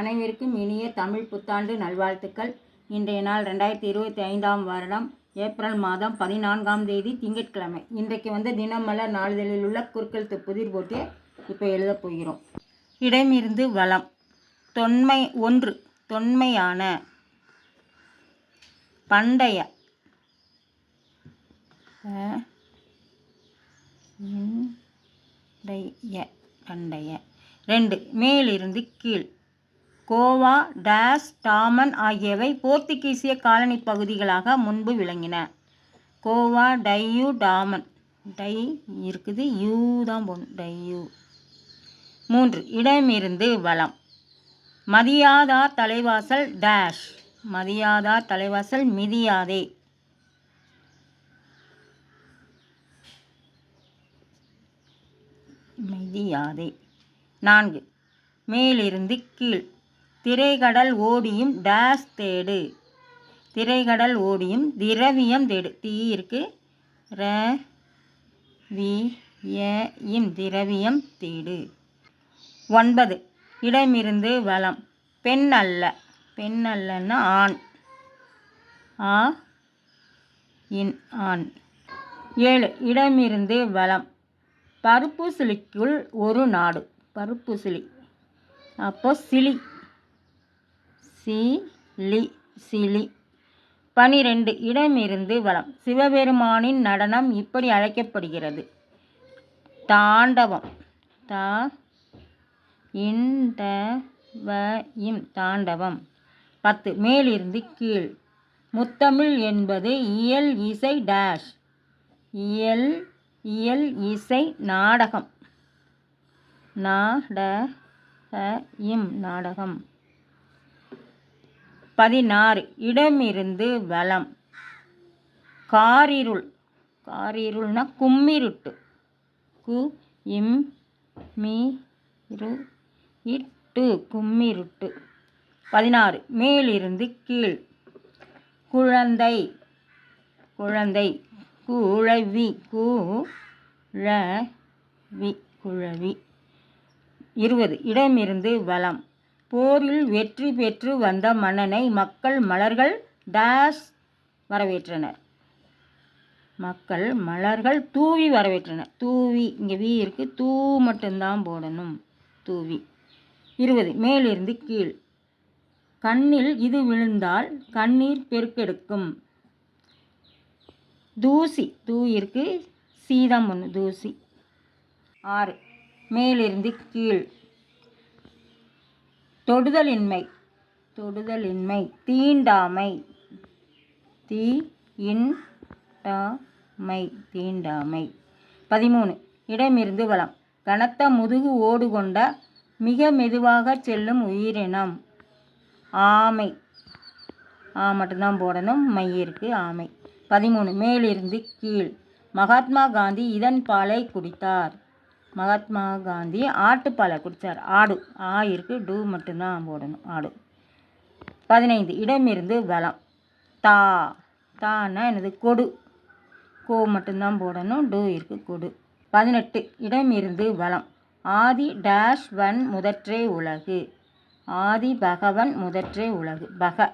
அனைவருக்கும் இனிய தமிழ் புத்தாண்டு நல்வாழ்த்துக்கள். இன்றைய நாள் ரெண்டாயிரத்தி இருபத்தி ஐந்தாம் வருடம் ஏப்ரல் மாதம் பதினான்காம் தேதி திங்கட்கிழமை. இன்றைக்கு வந்து தினமலர் நாளிதழில் உள்ள குறுக்கெழுத்து புதிர் போட்டியை இப்போ எழுதப் போகிறோம். இடமிருந்து வளம் தொன்மை ஒன்று தொன்மையான பண்டைய பண்டைய. ரெண்டு மேலிருந்து கீழ். கோவா டேஸ் டாமன் ஆகியவை போர்த்துகீசிய காலனி பகுதிகளாக முன்பு விளங்கின. கோவா டையூ டாமன். டை இருக்குது யூ தான் போகணும் டையூ. மூன்று இடமிருந்து வளம் மதியாதார் தலைவாசல் டேஷ் மதியாதார் தலைவாசல் மிதியாதே. மிதியாதே. நான்கு மேலிருந்து கீழ். திரைகடல் ஓடியும் டேஸ் தேடு. திரைகடல் ஓடியும் திரவியம் தேடு. தீ இருக்குது ர வி இம் திரவியம் தேடு. ஒன்பது. இடமிருந்து வளம் பெண் அல்ல. பெண் அல்லன்னா ஆண். ஆ இன் ஆண். ஏழு. இடமிருந்து வளம் பருப்பு சிலிக்குள் ஒரு நாடு. பருப்பு சிலி. அப்போ சிலி. Chile Chile. பனிரெண்டு இடமிருந்து வளம். சிவபெருமானின் நடனம் இப்படி அழைக்கப்படுகிறது. தாண்டவம். தா இந்த இம். தாண்டவம். பத்து மேலிருந்து கீழ். முத்தமிழ் என்பது இயல் இசை டேஷ். இயல் இயல் இசை நாடகம். நாட இம் நாடகம். பதினாறு. இடமிருந்து வலம். காரிருள். காரிருள்னா கும்மிருட்டு. கு இம் மீ இரு இட்டு கும்மிருட்டு. பதினாறு. மேலிருந்து கீழ். குழந்தை. குழந்தை. குழவி. குழவி. வி குழவி. இருபது. இடமிருந்து வலம். போரில் வெற்றி பெற்று வந்த மன்னனை மக்கள் மலர்கள் டேஸ் வரவேற்றனர். மக்கள் மலர்கள் தூவி வரவேற்றனர். தூவி இங்கே வீ இருக்கு. தூ மட்டும்தான் போடணும். தூவி. இருபது மேலிருந்து கீழ். கண்ணில் இது விழுந்தால் கண்ணீர் பெருக்கெடுக்கும். தூசி தூ இருக்கு. சீதம் ஒன்று தூசி. ஆறு மேலிருந்து கீழ். தொடுதலின்மை. தொடுதலின்மை. தீண்டாமை. தீ இன் டாமை தீண்டாமை. பதிமூணு. இடமிருந்து வளம். கனத்த முதுகு ஓடு கொண்ட மிக மெதுவாக செல்லும் உயிரினம். ஆமை. ஆ மட்டும்தான் போடணும். மை இருக்கு. ஆமை. பதிமூணு. மேலிருந்து கீழ். மகாத்மா காந்தி இதன் பாலை குடித்தார். மகாத்மா காந்தி ஆட்டுப்பாலை குடித்தார் ஆடு. ஆ இருக்கு டூ மட்டும்தான் போடணும். ஆடு. பதினைந்து இடமிருந்து வளம். தா. தான்னா என்னது? கொடு. கோ மட்டும்தான் போடணும். டூ இருக்கு கொடு. பதினெட்டு இடமிருந்து வளம். ஆதி டேஷ் வன் முதற்றே உலகு. ஆதி பகவன் முதற்றே உலகு. பக.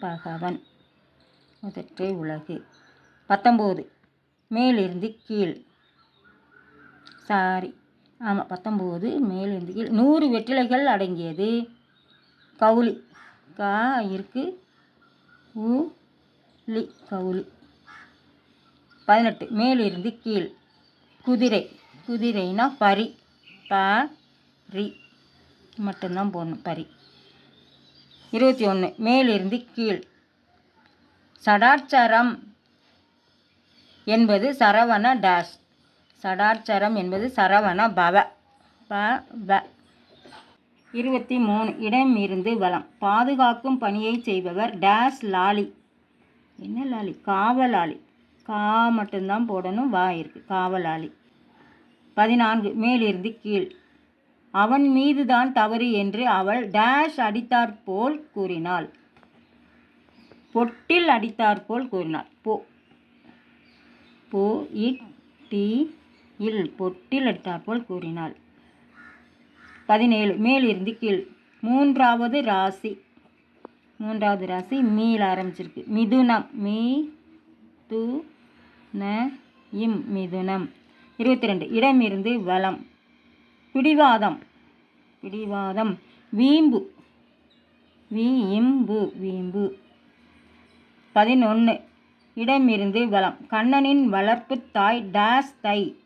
பகவன் முதற்றே உலகு. பத்தொம்போது மேலிருந்து கீழ். சாரி. ஆமாம் பத்தொம்போது மேலிருந்து கீழ். நூறு வெற்றிலைகள் அடங்கியது. கவுளி கா இருக்கு. உ லி கவுளி பதினெட்டு மேலிருந்து கீழ். குதிரை. குதிரைனா பரி. ப ரி. மட்டும்தான் போடணும் பரி. இருபத்தி ஒன்று மேலிருந்து கீழ். சடாட்சரம் என்பது சரவண டேஷ் சடாட்சரம் என்பது சரவண பவ ப வ. இருபத்தி மூணு. இடம் இருந்து வளம். பாதுகாக்கும் பணியை செய்பவர் டேஷ் லாலி. என்ன லாலி? காவலாளி. கா மட்டும்தான் போடணும் வா இருக்கு. காவலாளி. பதினான்கு. மேலிருந்து கீழ். அவன் மீதுதான் தவறு என்று அவள் டேஷ் அடித்தாற்போல் கூறினாள். பொட்டில் அடித்தாற்போல் கூறினாள். போ போ இட் டி இல் பொட்டில் எடுத்தாற்போல் கூறினாள். பதினேழு மேலிருந்து கீழ். மூன்றாவது ராசி. மூன்றாவது ராசி மீல் ஆரம்பிச்சிருக்கு. மிதுனம். மீ து ந இம் மிதுனம். இருபத்தி ரெண்டு இடமிருந்து வலம் பிடிவாதம். பிடிவாதம். வீம்பு. வீம்பு. வீம்பு பதினொன்று இடமிருந்து வலம் கண்ணனின் வளர்ப்பு தாய் டேஸ் தை.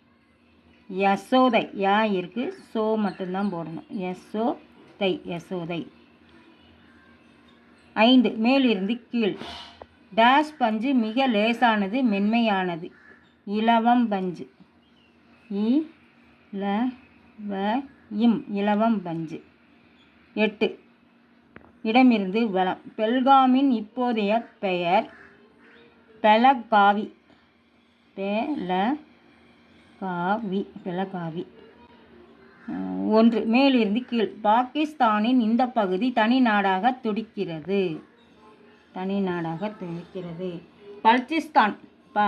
யசோதை. யா இருக்குது சோ மட்டும்தான் போடணும். எஸ்ஓ தை யசோதை. ஐந்து மேலிருந்து கீழ். டேஷ் பஞ்சு மிக லேசானது மென்மையானது. இலவம் பஞ்சு. இ ல வ இம் இலவம் பஞ்சு. எட்டு இடமிருந்து வலம். பெல்காமின் இப்போதைய பெயர் பெலகாவி. பெல காவி பிளகாவி. ஒன்று மேலிருந்து கீழ். பாகிஸ்தானின் இந்த பகுதி தனி நாடாக துடிக்கிறது. தனி நாடாக துடிக்கிறது. பல்ச்சிஸ்தான் ப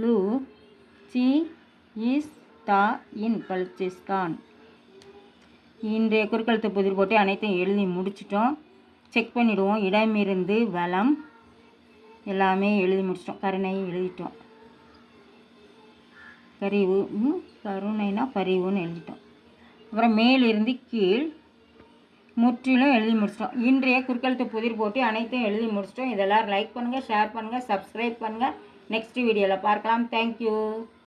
லு சி இஸ் தா இன் பல்ச்சிஸ்தான் இன்றைய குறுக்கழுத்து புதிர் போட்டு அனைத்தையும் எழுதி முடிச்சிட்டோம். செக் பண்ணிவிடுவோம் இடமிருந்து வளம் எல்லாமே எழுதி முடிச்சிட்டோம். கருணையை எழுதிட்டோம். கரிவு ம், கருணைனா பரிவுன்னு எழுதிட்டோம். அப்புறம் மேலிருந்து கீழ் முற்றிலும் எழுதி முடிச்சிட்டோம். இன்றைய குறுக்கெழுத்து புதிர் போட்டி அனைத்தையும் எழுதி முடிச்சிட்டோம். இதெல்லாம் லைக் பண்ணுங்கள் ஷேர் பண்ணுங்கள் சப்ஸ்கிரைப் பண்ணுங்கள் நெக்ஸ்ட் வீடியோவில் பார்க்கலாம். தேங்க்யூ